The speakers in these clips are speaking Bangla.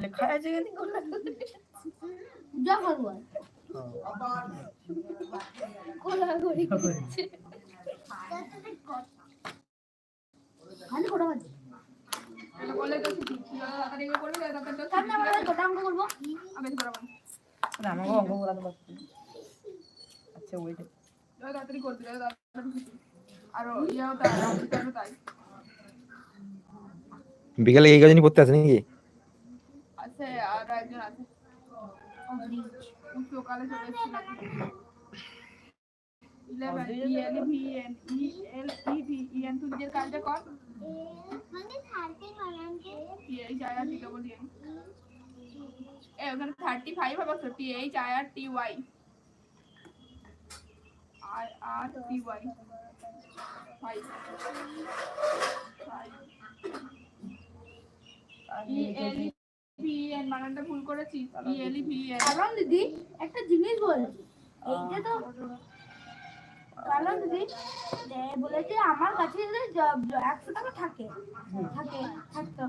লেখা আছে কিন্তু করছে। খালি কোটা বাজে আমাকে অঙ্ক করাতে পারছি আচ্ছা ওইটা তাড়াতাড়ি। আর ইয়াও তাই বিকালে এই গাজনি পড়তে আছে নাকি? আছে আর একজন আছে সকালে চলে এসেছি নাকি eleven E L V N E L E V E N তুই নিজের কাজটা কর T H I R T double N A ওখানে থার্টি ফাইভ হবে তো T H I R T Y I R T Y five five E L V N বানানটা ভুল করেছিস ই এল ভি এন কারণ দিদি একটা জিনিস বলছি এইটা তো কারণ দিদি বলেছে আমার কাছে যদি একশো টাকা থাকে। থাকে থাকতো।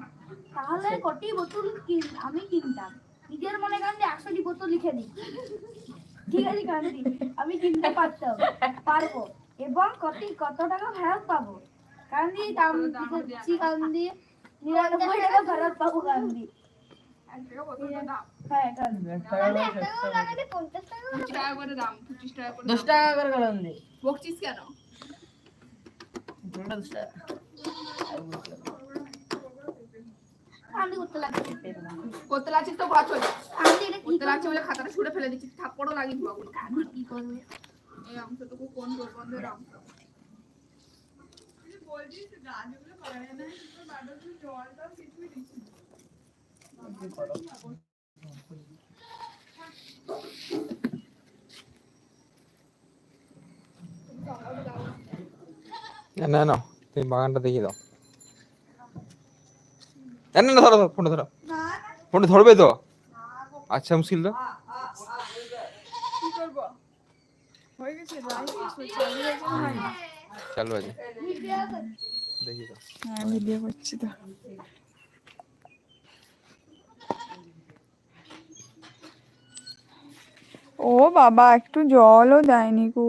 তাহলে কটি বোতল আমি কিনতাম। নিজের মনে করেন যে একশোটি বোতল লিখে দিই। ঠিক আছে কান্দি আমি কিনতে পারতাম। পারব। এবং কটি কত টাকা ফেরত পাবো? কান্দি দাম দিচ্ছি কান্দি নিরানব্বই টাকা ফেরত পাবো কান্দি দশ টাকা করে গেলাম দে। বকছিস কেন? দশ টাকা। করতে লাগছিস তো করা চলে করতে লাগছে বলে খাতাটা ছুঁড়ে ফেলে দিচ্ছিস থাপ্পড়ও লাগিয়ে দিব কি করবে? এই অংশটুকু কোন দুর্গন্ধের অংশ। বলছিস গাছগুলো পারে না বাড়িতে জলটা কিছুই দিচ্ছি না না তুমি বাগানটা দেখিয়ে দাও। না না ধরো ধরো ফোনটা ধরো। ফোনটা ধরবে তো? আচ্ছা মুশকিল তো। চালু আছে। দেখি তো হ্যাঁ ভিডিও করছি তো। ও বাবা একটু জলও দেয়নি গো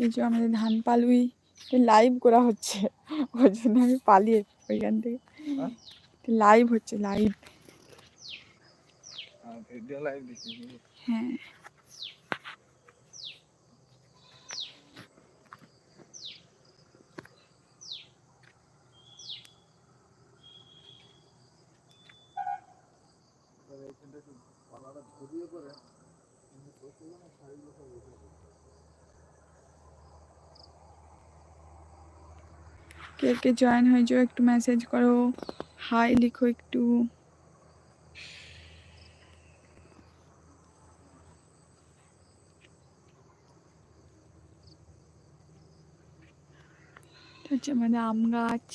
এই যে আমাদের ধান পালুই লাইভ করা হচ্ছে। ওই জন্য আমি পালিয়ে ওইখান থেকে। লাইভ হচ্ছে লাইভ হ্যাঁ। কে কে জয়েন হয়েছো একটু মেসেজ করো। হাই লিখো একটু। হচ্ছে আমাদের আম গাছ।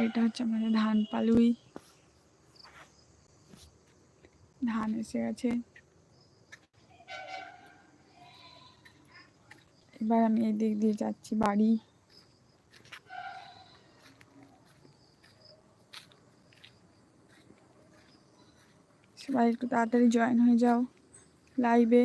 এটা হচ্ছে আমাদের ধান পালুই ধান এসে গেছে। এবার আমি এই দিক দিয়ে যাচ্ছি বাড়ি। সবাই একটু তাড়াতাড়ি জয়েন হয়ে যাও লাইভে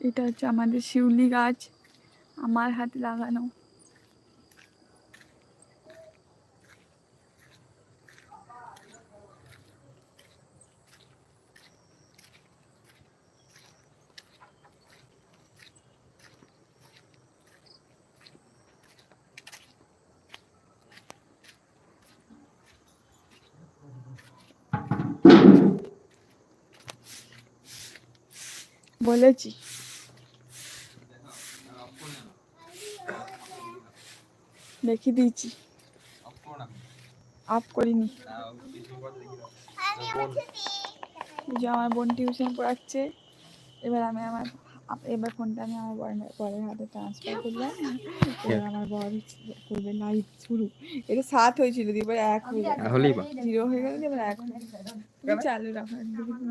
এটা হচ্ছে আমাদের শিউলি গাছ আমার হাতে লাগানো। বলেছি। দেখিয়ে দিয়েছি। আপ করিনি। যে আমার বোন টিউশন পড়াচ্ছে এবার আমি আমার এবার ফোনটা আমি আমার বরের বরের হাতে ট্রান্সফার করলাম। এবার আমার বর করবে লাইভ শুরু। এটা সাত হয়েছিল এবার এক হয়ে জিরো হয়ে গেল এবার এক তুমি চালু রাখো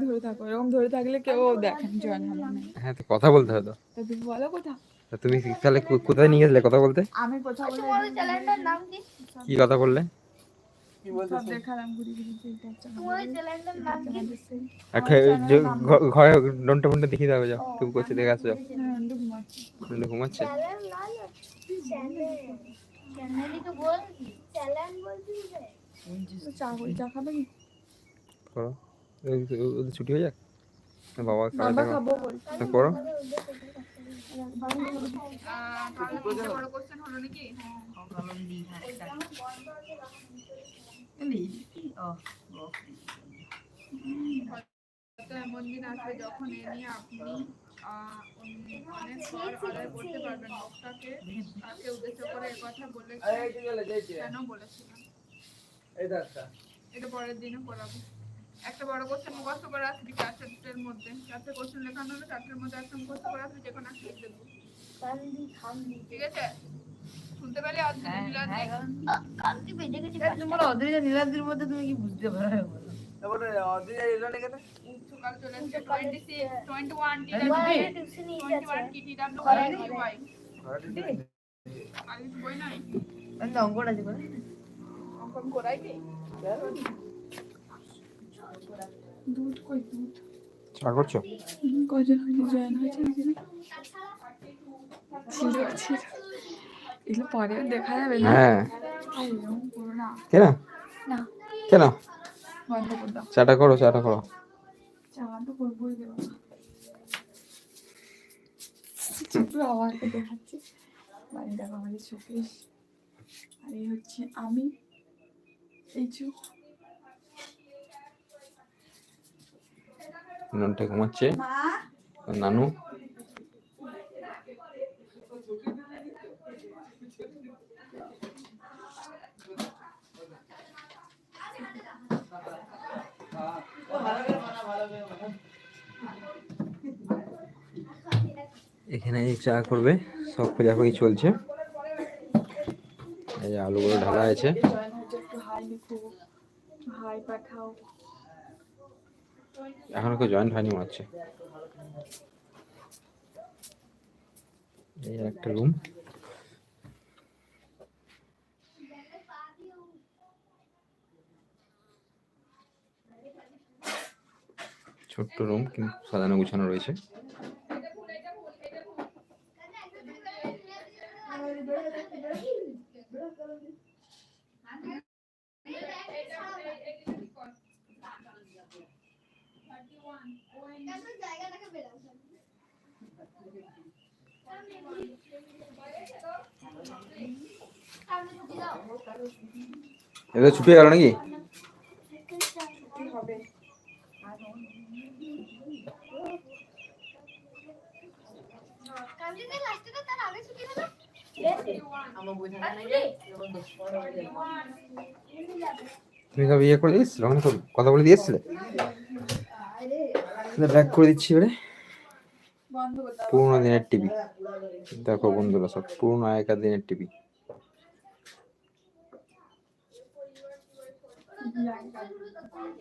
ধরে থাকো এরকম ধরে থাকলে কেউ দেখেন জয়েন হবে না। হ্যাঁ কথা বলতে হবে তো। তুমি বলো কোথাও। তা তুমি তাহলে কো- কোথায় নিয়ে গেছিলে কথা বলতে? আমি কোথাও বলে চ্যানেলটার নাম কি? কি কথা বললে? ঘুরি ডনটা ফোনটা দেখিয়ে দাও যাও। তুমি করছে দেখে আসো যাও হ্যাঁ, ঘুমাচ্ছে। চ্যানেল না চ্যানেল। চ্যানেলই তো বল চ্যানেল বলছিস রে তো চা করি। খাবে করো ছুটি হয়ে যাক? বাবা কালে বাবা এমন দিন আসবে যখন এ নিয়ে আপনি অনেক আদায় করতে পারবেন তাকে উদ্দেশ্য করে কথা বলেছেন কেন বলেছিলাম? এটা পরের দিনে করাবো। একটা বড় কোশ্চেন মুখস্থ করে আসবি চারটের মধ্যে। চারটে কোশ্চেন লেখানো হলে চারটের মধ্যে একটা মুখস্থ করে আসবি যে কোনো একটা লিখে দেবো। ঠিক আছে? শুনতে পেলে বেজে গেছে তোমার অদ্রিজা নীলাদ্রির মধ্যে তুমি কি বুঝতে পারো সকাল চলে এসছে। Twenty six twenty one T tuition twenty one T T W Y. আর কিছু বই নাই? অঙ্কটা আছে অঙ্কন করাই কি? দুধ কই দুধ চা। করছ কজন হয়েছে? জয়েন হয়েছে ছিল ছিল। এগুলো পরে দেখা যাবে না। হ্যাঁ। কেন না? কেন বন্ধ করে দাও। চাটা করো চাটা করো। চা তো করবোই দেবো না। আমাকে দেখাচ্ছি। বাড়ি দেখো আমাদের শোকেশ আর এই হচ্ছে আমি এই ননটা ঘুমাচ্ছে। নানু। এখানে এই চা করবে সব খোঁজাখুঁজি চলছে। এই আলুগুলো ঢালা আছে। জয়েন একটু হাই লিখো। হাই পাঠাও। এখনও কেউ জয়েন্ট হয়নি মনে হচ্ছে। এই একটা রুম ছোট্ট রুম কিন্তু সাজানো গুছানো রয়েছে এটা ছুপিয়ে গেল নাকি হবে কালকে লাস্টে তার আগে ছুটি হলো আমার বোঝা না যে যখন হয়ে যাবে। তুমি কবে ইয়ে করে কথা বলে দিয়েছিলে ব্যাক করে দিচ্ছি এবারে। পুরোনো দিনের টিভি। দেখো বন্ধুরা সব পুরোনো আগেকার দিনের টিভি।